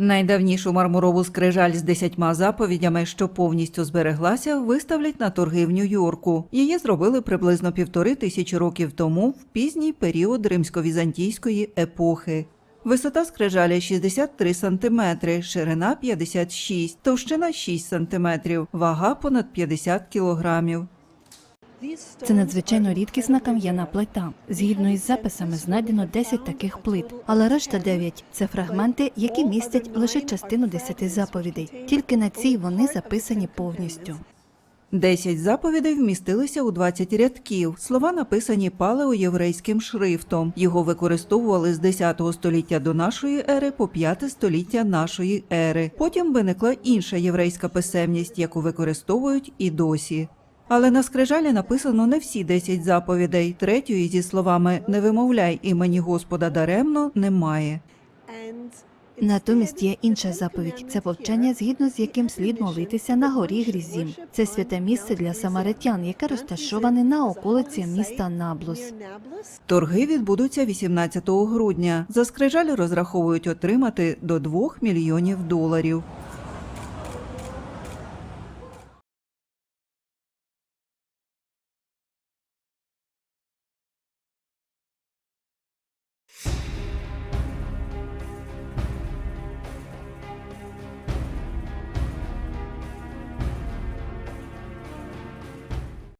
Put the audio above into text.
Найдавнішу мармурову скрижаль з десятьма заповідями, що повністю збереглася, виставлять на торги в Нью-Йорку. Її зробили приблизно півтори тисячі років тому, в пізній період римсько-візантійської епохи. Висота скрижалі 63 см, ширина 56, товщина 6 см, вага понад 50 кілограмів. Це надзвичайно рідкісна кам'яна плита. Згідно із записами, знайдено 10 таких плит, але решта 9 – це фрагменти, які містять лише частину 10 заповідей. Тільки на цій вони записані повністю. Десять заповідей вмістилися у 20 рядків. Слова написані палеоєврейським шрифтом. Його використовували з 10 століття до нашої ери по 5 століття нашої ери. Потім виникла інша єврейська писемність, яку використовують і досі. Але на скрижалі написано не всі 10 заповідей. Третьої зі словами «Не вимовляй імені Господа даремно» немає. Натомість є інша заповідь. Це повчання, згідно з яким слід молитися на горі Грізім. Це святе місце для самаритян, яке розташоване на околиці міста Наблус. Торги відбудуться 18 грудня. За скрижаль розраховують отримати до 2 мільйонів доларів.